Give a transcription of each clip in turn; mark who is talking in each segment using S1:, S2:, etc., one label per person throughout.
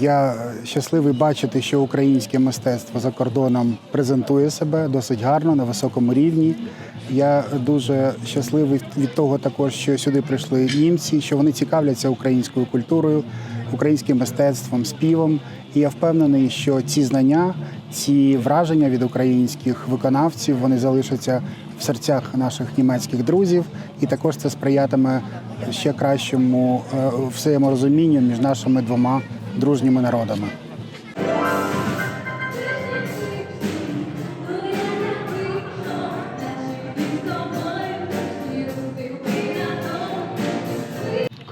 S1: Я щасливий бачити, що українське мистецтво за кордоном презентує себе досить гарно на високому рівні. Я дуже щасливий від того, також що сюди прийшли німці, що вони цікавляться українською культурою, українським мистецтвом, співом. І я впевнений, що ці знання, ці враження від українських виконавців вони залишаться в серцях наших німецьких друзів, і також це сприятиме ще кращому е, взаєморозумінню між нашими двома дружніми народами.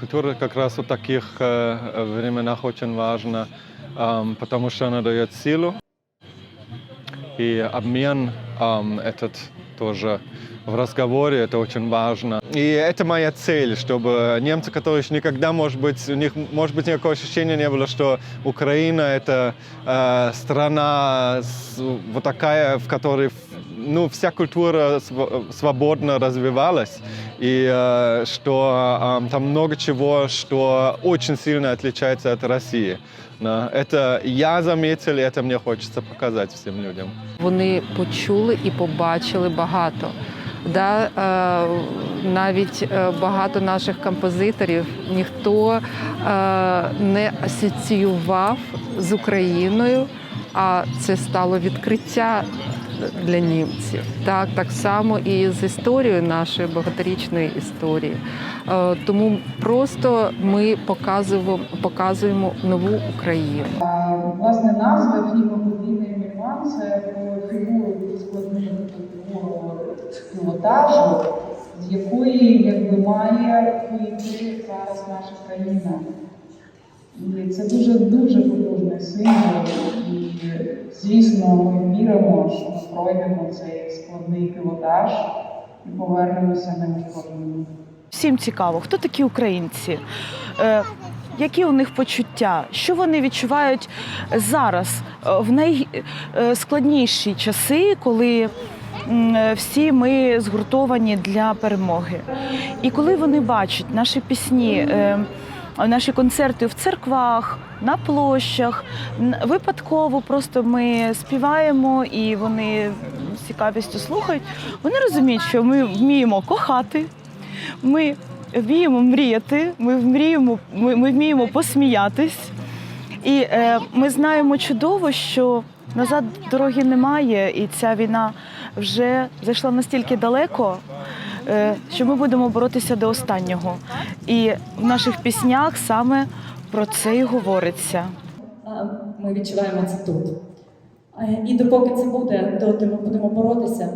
S2: Культура как раз в таких э, временах очень важна, эм, потому что она дает силу. И обмен эм, этот тоже в разговоре, это очень важно. И это моя цель, чтобы немцы, которые еще никогда, может быть, у них, может быть, никакого ощущения не было, что Украина это э, страна с- вот такая, в которой ну, вся культура св- свободно развивалась, и э, что э, там много чего, что очень сильно отличается от России. Да, Это я заметил, и это мне хочется показать всем людям.
S3: Вони почули і побачили багато. Да, е, навіть е, багато наших композиторів ніхто е, не асоціював з Україною, а це стало відкриття для німців. Так, так само і з історією нашої багаторічної історії. Е, тому просто ми показуємо, показуємо нову Україну.
S4: Власне, назва фільму «Подвійний мільман» – це складну фігуру пілотажу, з якої якби має зараз наша країна. Це дуже дуже потужний символ. І звісно, ми віримо, що пройдемо цей складний пілотаж і повернемося на неушкодженими.
S5: Всім цікаво, хто такі українці, е, які у них почуття, що вони відчувають зараз е, в найскладніші часи, коли е, всі ми згуртовані для перемоги. І коли вони бачать наші пісні. е, Наші концерти в церквах, на площах. Випадково просто ми співаємо і вони з цікавістю слухають. Вони розуміють, що ми вміємо кохати, ми вміємо мріяти, ми вміємо, ми, ми вміємо посміятись. І е, ми знаємо чудово, що назад дороги немає, і ця війна вже зайшла настільки далеко, що ми будемо боротися до останнього. І в наших піснях саме про це і говориться.
S6: Ми відчуваємо це тут. І допоки це буде, доти ми будемо боротися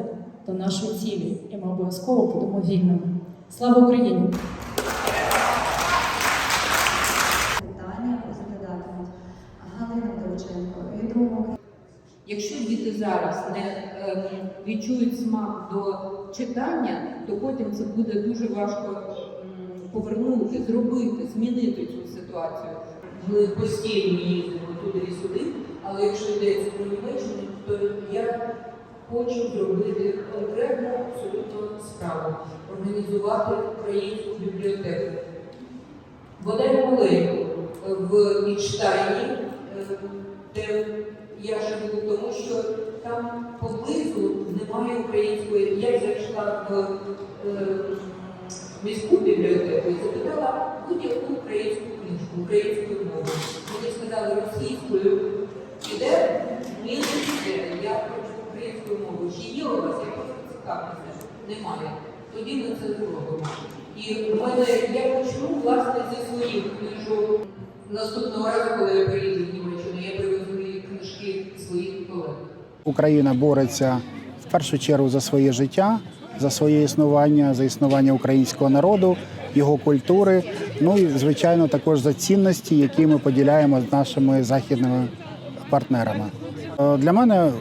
S6: до нашої цілі, і ми обов'язково будемо вільними. Слава Україні!
S7: Якщо діти зараз не ем, відчують смак до читання, то потім це буде дуже важко повернути, зробити, змінити цю ситуацію. Ми постійно їздимо туди і сюди, але якщо йдеться про Німеччину, то я хочу зробити конкретну абсолютно справу організувати українську бібліотеку. Бодай маленьку в Мічтайні, е, де я живу, тому що там поблизу немає української. Я зайшла в е, міську бібліотеку і запитала будь-яку українську книжку, українською мовою. Мені сказали російською іде, ні, не. Я хочу українською мовою. Чи є у вас? Я просто цікавлюся. Немає. Тоді ми це зробимо. І в мене я почну власне зі своїх книжок. Наступного разу, коли я приїду в Німеччину, я привезу її книжки своїх колег.
S1: Україна бореться в першу чергу за своє життя, за своє існування, за існування українського народу, його культури. Ну і звичайно також за цінності, які ми поділяємо з нашими західними партнерами. Е, Для мене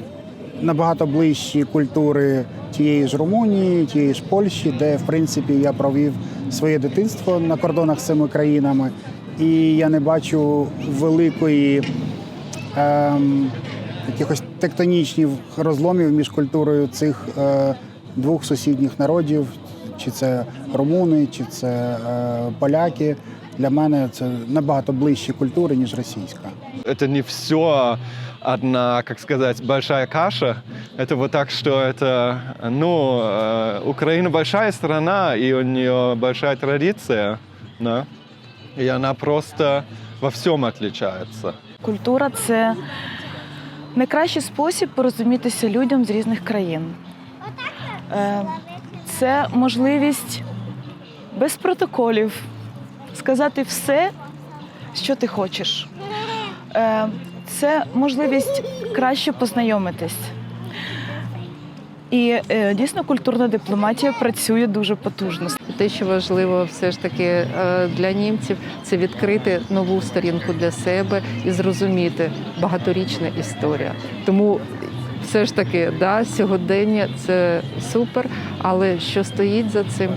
S1: набагато ближчі культури тієї ж Румунії, тієї ж Польщі, де в принципі я провів своє дитинство на кордонах з цими країнами, і я не бачу великої. Ем, якихось тектонічних розломів між культурою цих е, двох сусідніх народів, чи це румуни, чи це е, поляки. для мене це набагато ближчі культури, ніж російська.
S2: Это не все одна, как сказать, большая каша. Это вот так, что это, ну, э, Украина большая страна, и у нее большая традиция, да, и она просто во всем отличается.
S5: Культура це найкращий спосіб порозумітися людям з різних країн. Е, Це можливість без протоколів сказати все, що ти хочеш. Е, Це можливість краще познайомитись. І е, дійсно культурна дипломатія працює дуже потужно.
S3: Те, що важливо, все ж таки е, для німців, це відкрити нову сторінку для себе і зрозуміти багаторічна історія. Тому все ж таки, да, сьогодення це супер, але що стоїть за цим,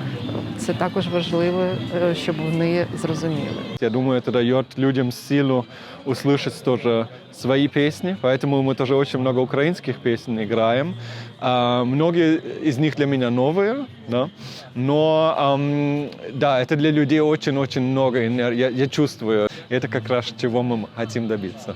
S3: це також важливо, е, щоб вони зрозуміли.
S2: Я думаю, это дает людям силу услышать тоже свои песни, поэтому мы тоже очень много украинских песен играем. А, многие из них для меня новые, да? но ам, да, это для людей очень-очень много, энер- я, я чувствую, это как раз чего мы хотим добиться.